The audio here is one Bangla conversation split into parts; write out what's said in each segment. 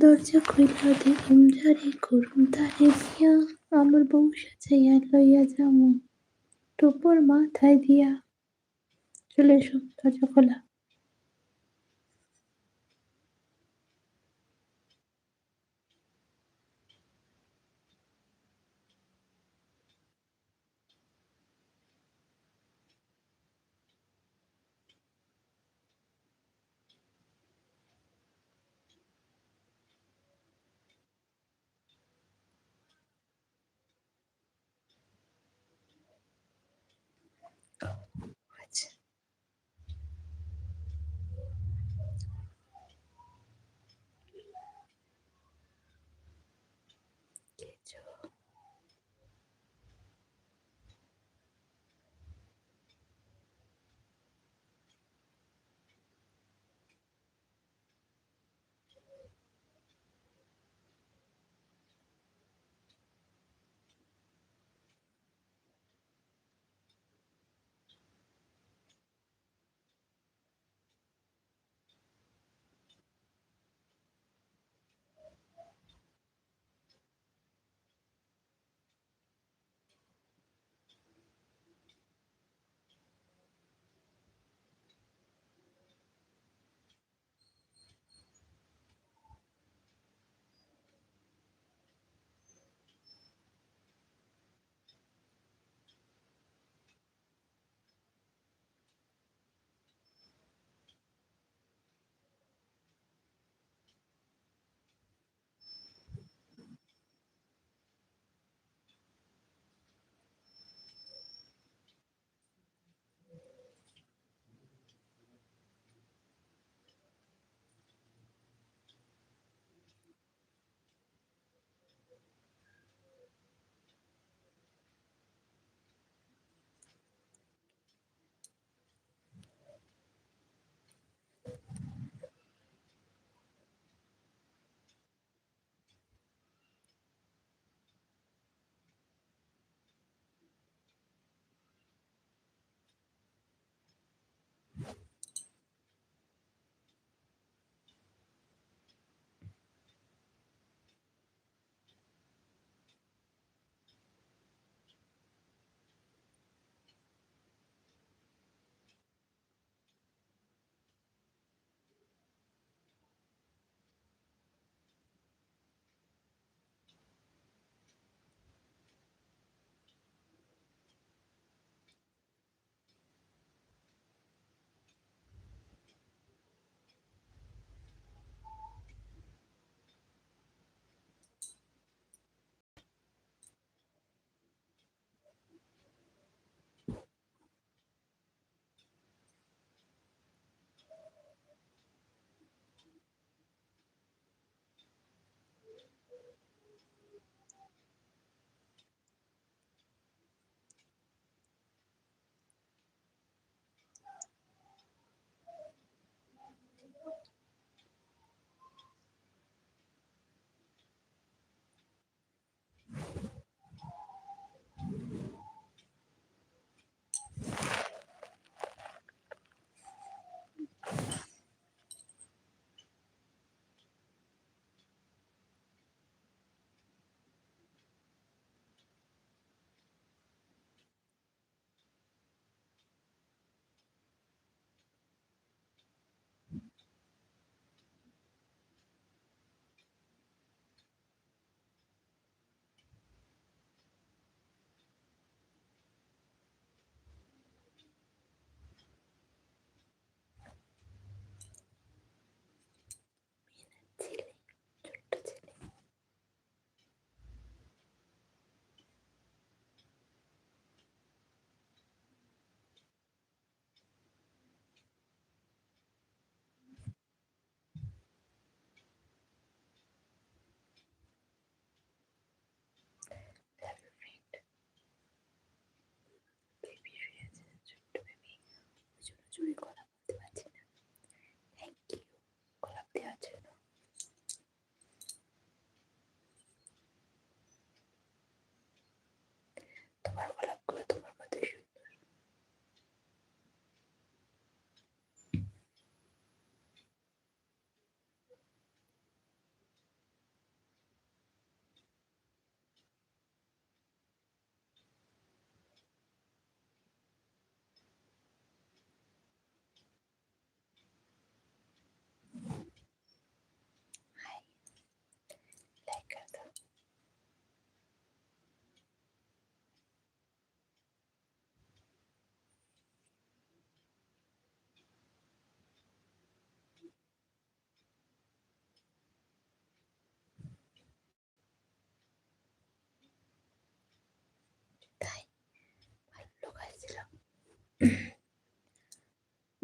দরজা খুইলা দেখুন ঝাড়ে করুন তারে বিয়া আমার বউ সাজাইয়া লইয়া যাব টোপর মাথায় দিয়া। চলে এসো, দরজা খোলা।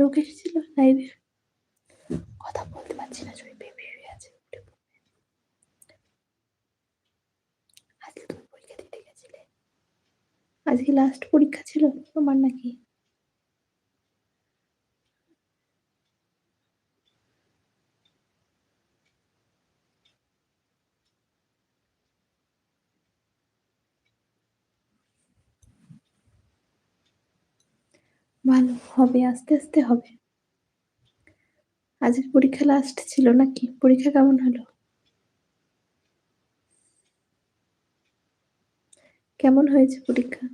লোক এসেছিল লাইভে কথা বলতে পারছি না জয় বেবি হয়ে আছে। আজকে তুমি পরীক্ষা দিতে গেছিলে? আজকে লাস্ট পরীক্ষা ছিল তোমার নাকি? ভালো হবে, আস্তে আস্তে হবে। আজকের পরীক্ষা লাস্ট ছিল নাকি? পরীক্ষা কেমন হলো? কেমন হয়েছে পরীক্ষা?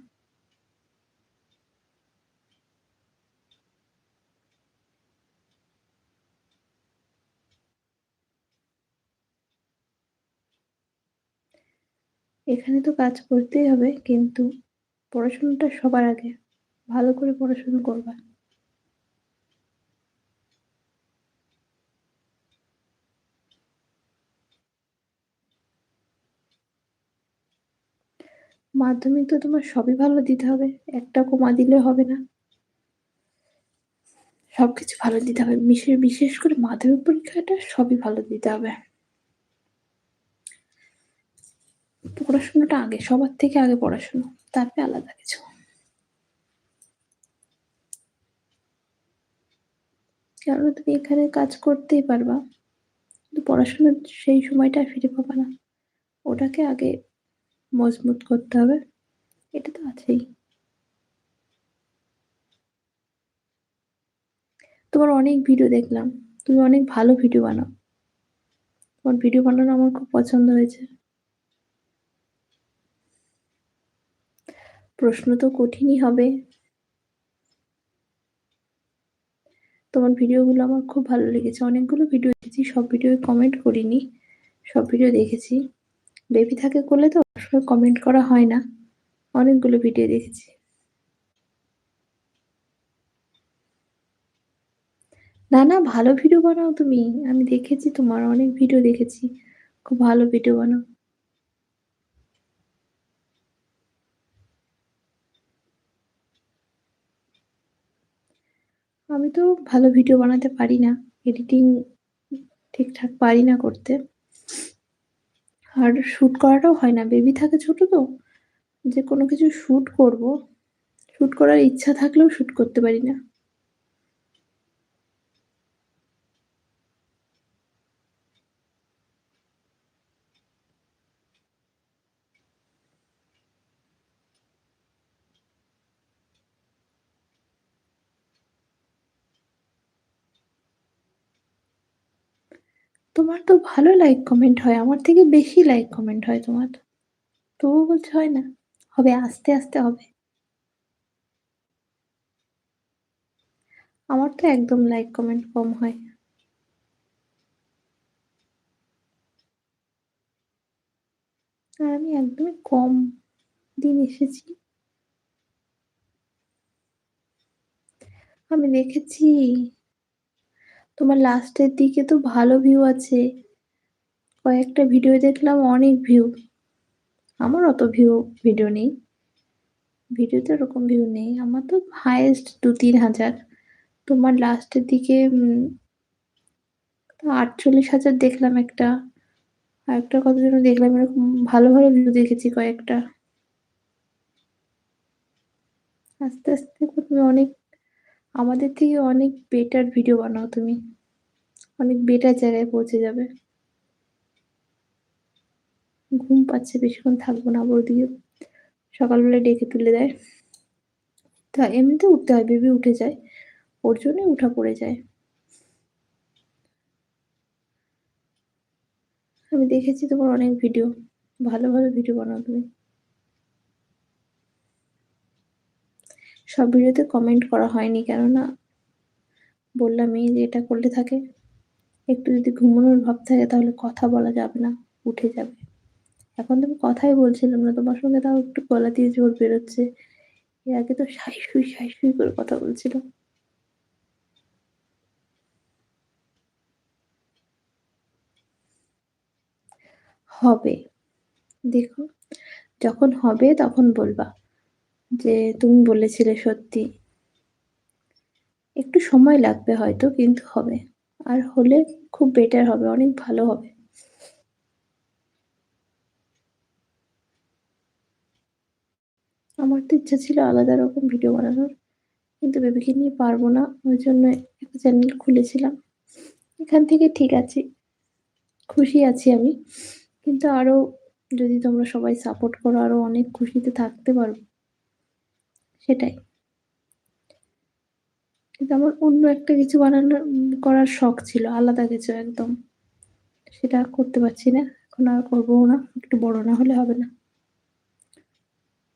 এখানে তো কাজ করতেই হবে, কিন্তু পড়াশোনাটা সবার আগে। ভালো করে পড়াশোনা করবা। মাধ্যমিক তো তোমার সবই ভালো দিতে হবে, একটা কমা দিলে হবে না। সবকিছু ভালো দিতে হবে, বিশেষ বিশেষ করে মাধ্যমিক পরীক্ষাটা সবই ভালো দিতে হবে। পড়াশোনাটা আগে, সবার থেকে আগে পড়াশোনা, তারপরে আলাদা কিছু। কারণ তুমি এখানে কাজ করতেই পারবা। কিন্তু পড়াশোনার সেই সময়টা ফিরে পাবা না। ওটাকে আগে মজবুত করতে হবে। এটা তো আছেই। তোমার অনেক ভিডিও দেখলাম। তুমি অনেক ভালো ভিডিও বানাও। তোমার ভিডিও বানানো আমার খুব পছন্দ হয়েছে। প্রশ্ন তো কঠিনই হবে। তোমার ভিডিওগুলো আমার খুব ভালো লেগেছে। অনেকগুলো ভিডিও দেখেছি, সব ভিডিও কমেন্ট করিনি, সব ভিডিও দেখেছি। বেবি থাকে করলে তো সবাই কমেন্ট করা হয় না। অনেকগুলো ভিডিও দেখেছি। না না ভালো ভিডিও বানাও তুমি। আমি দেখেছি তোমার অনেক ভিডিও দেখেছি। খুব ভালো ভিডিও বানাও। আমি তো ভালো ভিডিও বানাতে পারি না এডিটিং ঠিকঠাক পারি না করতে। আর শ্যুট করাটাও হয় না বেবি থাকে ছোট তো, যে কোনো কিছু শ্যুট করব। শ্যুট করার ইচ্ছা থাকলেও শ্যুট করতে পারি না। তোমার তো ভালো লাইক কমেন্ট হয়, আমার থেকে বেশি লাইক কমেন্ট হয় তোমার তো। তবুও বলছে হয় না, হবে, আস্তে আস্তে হবে। আমার তো একদম লাইক কমেন্ট কম হয়। আর আমি একদমই কম দিন এসেছি। আমি দেখেছি তোমার লাস্টের দিকে তো ভালো ভিউ আছে। কয়েকটা ভিডিও দেখলাম, অনেক ভিউ আমার অত ভিউ ভিডিও নেই। ভিডিওতে ওরকম ভিউ নেই। আমার তো হায়েস্ট দু তিন হাজার। তোমার লাস্টের দিকে আটচল্লিশ হাজার দেখলাম একটা। আর একটা কত যেন দেখলাম, এরকম ভালো ভালো ভিউ দেখেছি কয়েকটা। আস্তে আস্তে তুমি অনেক আমাদের থেকে অনেক বেটার ভিডিও বানাও তুমি। অনেক বেটার জায়গায় পৌঁছে যাবে। ঘুম পাচ্ছে, বেশিক্ষণ থাকব না বৌদিকে সকালবেলা ডেকে তুলে দেয়। তা এমনিতে উঠতে হয় বেবি উঠে যায়। ওর জন্যই উঠা পড়ে যায়। আমি দেখেছি তোমার অনেক ভিডিও ভালো ভালো ভিডিও বানাও তুমি। সব ভিডিওতে কমেন্ট করা হয়নি কেননা বললামই যে এটা করলে থাকে। একটু যদি ঘুমানোর ভাব থাকে তাহলে কথা বলা যাবে না, উঠে যাবে। এখন তুমি কথাই বলছিলাম না, তোমার সঙ্গে তাও একটু গলা দিয়ে জোর বেরোচ্ছে। এর আগে তো সাই সুই সাই সুই করে কথা বলছিল হবে। দেখো, যখন হবে তখন বলবা। যে তুমি বলেছিলে সত্যি একটু সময় লাগবে হয়তো কিন্তু হবে। আর হলে খুব বেটার হবে, অনেক ভালো হবে। আমার তো ইচ্ছা ছিল আলাদা রকম ভিডিও বানানোর। কিন্তু বেবিকে নিয়ে পারব না। ওই জন্য একটা চ্যানেল খুলেছিলাম। এখান থেকে ঠিক আছে খুশি আছি আমি। কিন্তু আরও যদি তোমরা সবাই সাপোর্ট করো আরও অনেক খুশিতে থাকতে পারব। সেটাই। কিন্তু আমার অন্য একটা কিছু বানানোর করার শখ ছিল, আলাদা কিছু একদম। সেটা করতে পারছি না। এখন আর করব না। একটু বড় না হলে হবে না।